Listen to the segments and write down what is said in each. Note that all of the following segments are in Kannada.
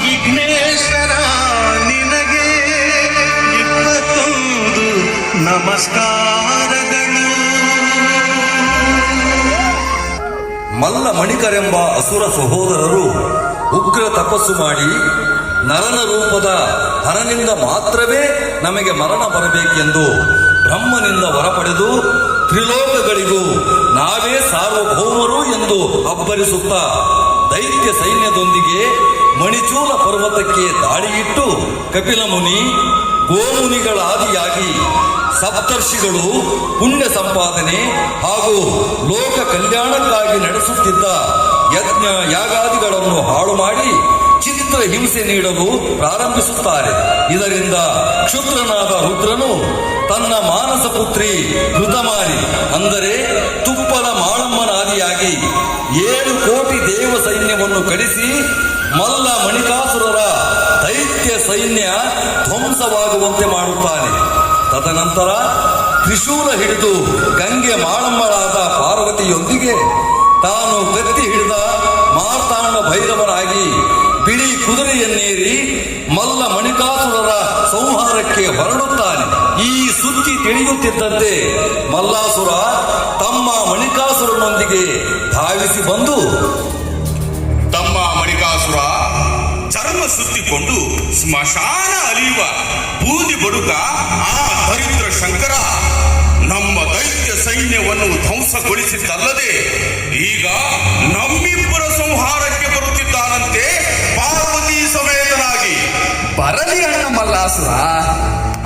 ವಿಘ್ನೇಶ್ವರ ನಿನಗೆ ಇಪ್ಪತ್ತೊಂದು ನಮಸ್ಕಾರಗಳು. ಮಲ್ಲ ಮಣಿಕರೆಂಬ ಅಸುರ ಸಹೋದರರು ಉಗ್ರ ತಪಸ್ಸು ಮಾಡಿ ನರನ ರೂಪದ ಹರನಿಂದ ಮಾತ್ರವೇ ನಮಗೆ ಮರಣ ಬರಬೇಕೆಂದು ಬ್ರಹ್ಮನಿಂದ ವರ ಪಡೆದು ತ್ರಿಲೋಕಗಳಿಗೂ ನಾವೇ ಸಾರ್ವಭೌಮರು ಎಂದು ಅಬ್ಬರಿಸುತ್ತಾ ದೈತ್ಯ ಸೈನ್ಯದೊಂದಿಗೆ ಮಣಿಚೂಲ ಪರ್ವತಕ್ಕೆ ದಾಳಿಯಿಟ್ಟು ಕಪಿಲ ಮುನಿ, ಗೋಮುನಿಗಳ ಆದಿಯಾಗಿ ಸಪ್ತರ್ಷಿಗಳು ಪುಣ್ಯ ಸಂಪಾದನೆ ಹಾಗೂ ಲೋಕ ಕಲ್ಯಾಣಕ್ಕಾಗಿ ನಡೆಸುತ್ತಿದ್ದ ಯಜ್ಞ ಯಾಗಾದಿಗಳನ್ನು ಹಾಳು ಮಾಡಿ ಚಿತ್ರ ಹಿಂಸೆ ನೀಡಲು ಪ್ರಾರಂಭಿಸುತ್ತಾರೆ. ಇದರಿಂದ ಕ್ಷುದ್ರನಾದ ರುದ್ರನು ತನ್ನ ಮಾನಸ ಪುತ್ರಿ ಋತಮಾರಿ ಅಂದರೆ ತುಪ್ಪದ ಮಾಳಮ್ಮನಾದಿಯಾಗಿ ಏಳು ಕೋಟಿ ದೇವ ಸೈನ್ಯವನ್ನು ಕಳಿಸಿ ಮಲ್ಲ ಮಣಿಕಾಸುರರ ದೈತ್ಯ ಸೈನ್ಯ ಧ್ವಂಸವಾಗುವಂತೆ ಮಾಡುತ್ತಾನೆ. ತದನಂತರ ತ್ರಿಶೂಲ ಹಿಡಿದು ಗಂಗೆ ಮಾಳಮ್ಮಳಾದ ಪಾರ್ವತಿಯೊಂದಿಗೆ ತಾನು ಕತ್ತಿ ಹಿಡಿದ ಮಾರ್ತಾಂಡ ಭೈರವರಾಗಿ ಬಿಳಿ ಕುದುರೆಯನ್ನೇರಿ ಮಲ್ಲ ಮಣಿಕಾಸುರರ ಸಂಹಾರಕ್ಕೆ ಹೊರಡುತ್ತಾನೆ. ಈ ಸುದ್ದಿ ತಿಳಿಯುತ್ತಿದ್ದಂತೆ ಮಲ್ಲಾಸುರ ಮಣಿಕಾಸುರನೊಂದಿಗೆ ಧಾವಿಸಿ ಬಂದು ತಮ್ಮ ಮಣಿಕಾಸುರ ಚರ್ಮ ಸುತ್ತಿಕೊಂಡು ಸ್ಮಶಾನ ಅಲಿಯುವ ಬೂದಿ ಬಡುಕ ಆ ದರಿದ್ರ ಶಂಕರ ನಮ್ಮ ದೈತ್ಯ ಸೈನ್ಯವನ್ನು ಧ್ವಂಸಗೊಳಿಸಿದ್ದಲ್ಲದೆ ಈಗ ನಮ್ಮಿಬ್ಬರ ಸಂಹಾರಕ್ಕೆ ಬರುತ್ತಿದ್ದಾನಂತೆ ಪಾರ್ವತಿ ಸಮೇತನಾಗಿ. ಬರಲಿ ಅಣ್ಣ ಮಲ್ಲಾಸುರ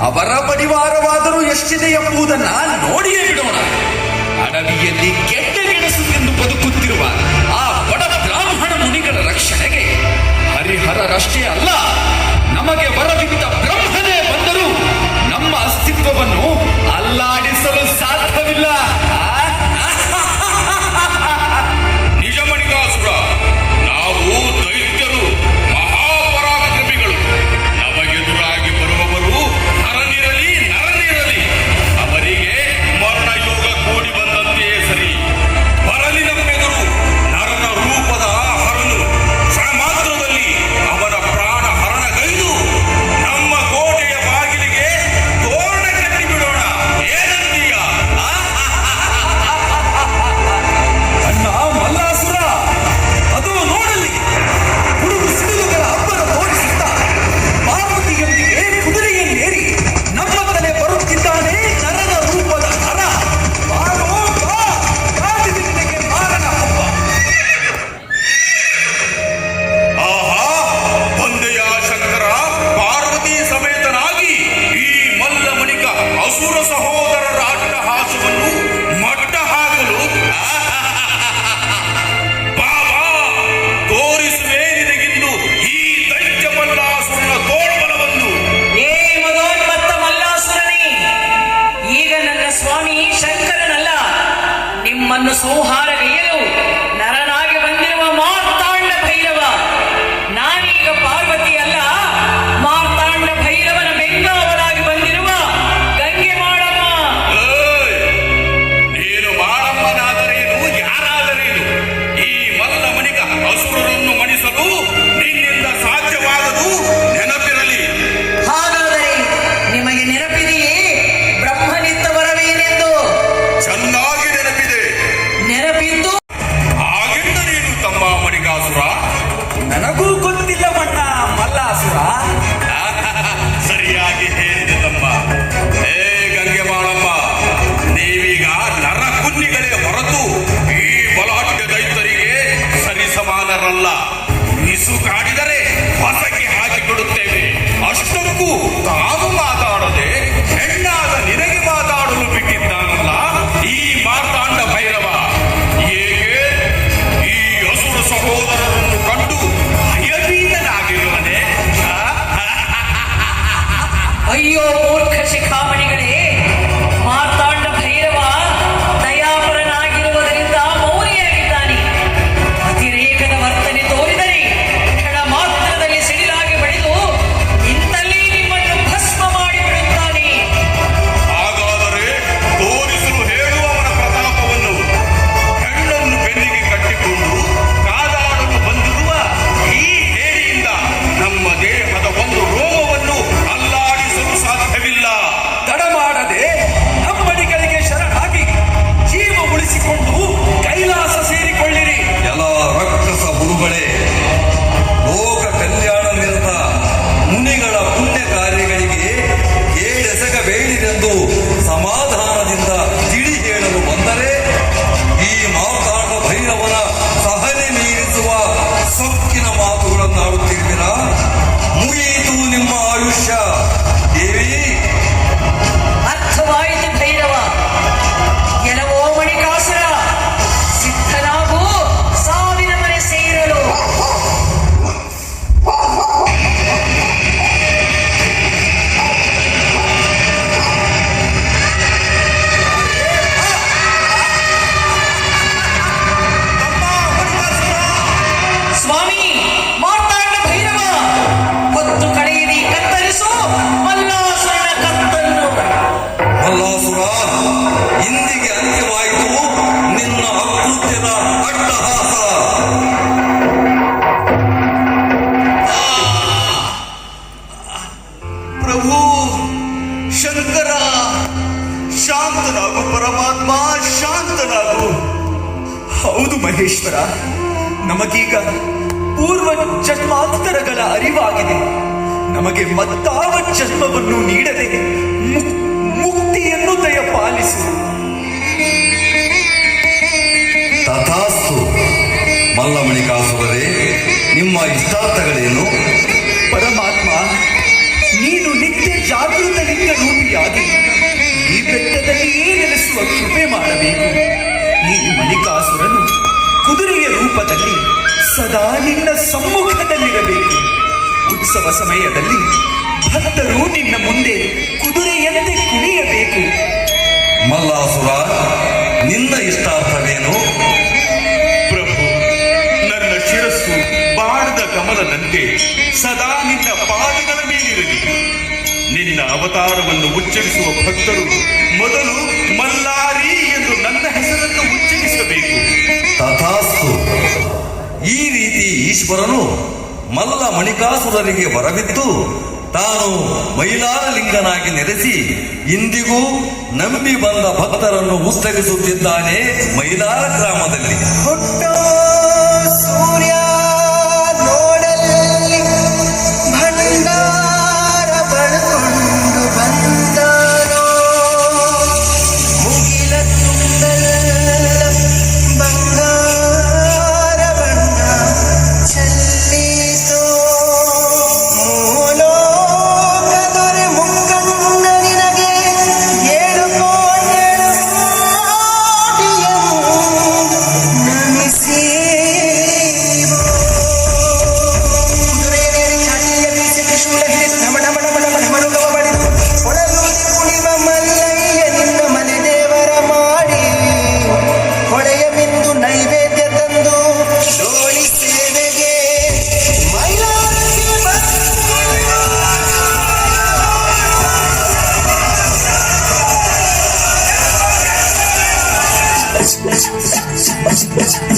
ಅವರ ಪರಿವಾರವಾದರೂ ಎಷ್ಟಿದೆ ಎಂಬುದನ್ನ ನೋಡಿಯೇ ಬಿಡೋಣ. ಅಡವಿಯಲ್ಲಿ ಗೆಣಸು ಎಂದು ಬದುಕುತ್ತಿರುವ ಆ ಬಡ ಬ್ರಾಹ್ಮಣ ಮುನಿಗಳ ರಕ್ಷಣೆಗೆ ಹರಿಹರರಷ್ಟೇ ಅಲ್ಲ ನಮಗೆ ಬರದಿದ್ದ oscuro ojos ಮಹೇಶ್ವರ ನಮಗೀಗ ಪೂರ್ವ ಜನ್ಮಾಂತರಗಳ ಅರಿವಾಗಿದೆ. ನಮಗೆ ಮತ್ತಾವ ಜನ್ಮವನ್ನು ನೀಡದೆ ಮುಕ್- ಮುಕ್ತಿಯನ್ನು ದಯಪಾಲಿಸು ತಥಾಸ್ತು. ಮಲ್ಲಮಣಿಕಾಸುವರೇ ನಿಮ್ಮ ಇಷ್ಟಾರ್ಥಗಳೇನು? ಪರಮಾತ್ಮ ನೀನು ನಿತ್ಯ ಜಾಗೃತ ಲಿಂಗ ರೂಪಿಯಾಗಿ ಈ ಬೆಟ್ಟದಲ್ಲಿಯೇ ನೆಲೆಸುವ ಕೃಪೆ ಮಾಡಬೇಕು? ಕುದುರೆಯ ರೂಪದಲ್ಲಿ ಸದಾ ನಿನ್ನ ಸಮ್ಮುಖದಲ್ಲಿರಬೇಕು. ಉತ್ಸವ ಸಮಯದಲ್ಲಿ ಭಕ್ತರು ನಿನ್ನ ಮುಂದೆ ಕುದುರೆಯಂತೆ ಕುಣಿಯಬೇಕು. ಮಲ್ಲಾಸುರ ನಿನ್ನ ಇಷ್ಟಾರ್ಥವೇನು? ಪ್ರಭು ನನ್ನ ಶಿರಸ್ಸು ಬಾಡದ ಕಮಲದಂತೆ ಸದಾ ನಿನ್ನ ಪಾದಗಳ ಮೇಲಿರಲಿ. ನಿನ್ನ ಅವತಾರವನ್ನು ಉಚ್ಚರಿಸುವ ಭಕ್ತರು ಮೊದಲು ಮಲ್ಲಾರಿ ಎಂದು ನನ್ನ ಹೆಸರನ್ನು ಉಚ್ಚರಿಸಬೇಕು. ತಥಾಸ್ತು. ಈ ರೀತಿ ಈಶ್ವರನು ಮಲ್ಲ ಮಣಿಕಾಸುರರಿಗೆ ವರವಿದ್ದು ತಾನು ಮೈಲಾರ ಲಿಂಗನಾಗಿ ನೆಲೆಸಿ ಇಂದಿಗೂ ನಂಬಿ ಬಂದ ಭಕ್ತರನ್ನು ಉತ್ತರಿಸುತ್ತಿದ್ದಾನೆ ಮೈಲಾರ ಗ್ರಾಮದಲ್ಲಿ.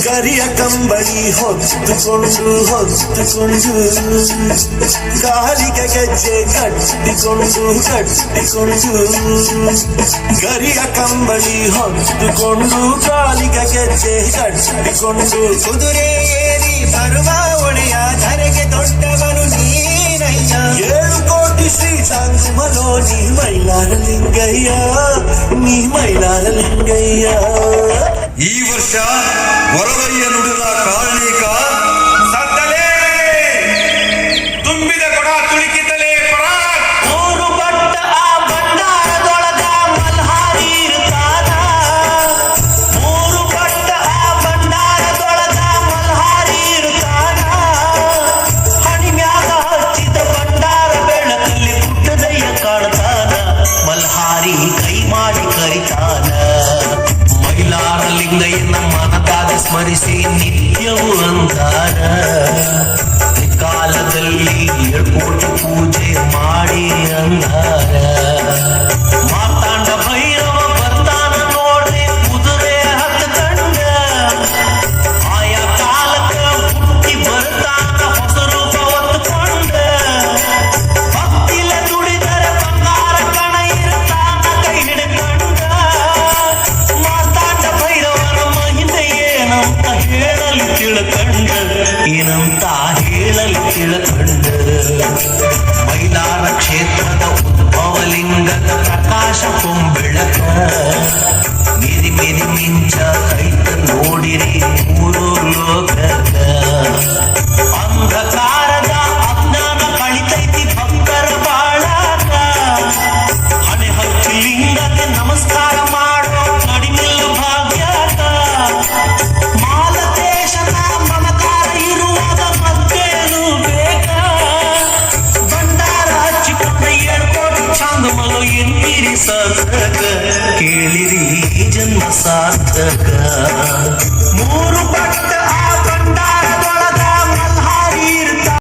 ಕರಿಯ ಕಂಬಳಿ ಹೊತ್ತುಕೊಂಡು ಹೊತ್ತುಕೊಂಡು ಕಾಲಿಗೆ ಗೆಜ್ಜೆ ಕಟ್ಟಿಕೊಂಡು ಕಟ್ಟಿಕೊಂಡು ಕರಿಯ ಕಂಬಳಿ ಹೊತ್ತುಕೊಂಡು ಕಾಲಿಗೆ ಗೆಜ್ಜೆ ಕಟ್ಟಿಕೊಂಡು ಕುದುರೆ ಏರಿ ಬರುವ ಒಡೆಯ ಧರೆಗೆ ದೊಡ್ಡವನು ನೀನಯ್ಯ ಏಳು ಕೋಟಿ ಶ್ರೀ ಚಾಂಗುಮಲೋ ನೀ ಮೈಲಾರ ಲಿಂಗಯ್ಯ ನೀ ಮೈಲಾರ ಲಿಂಗಯ್ಯ ಈ ವರ್ಷ ವರದಯ್ಯ ನುಡಿದ ಕಾರಣಿಕ ಮೈಲಾರ ಮಹತಾದ ಸ್ಮರಿಸಿ ನಿತ್ಯವೂ ಅಂತಾನ 上做。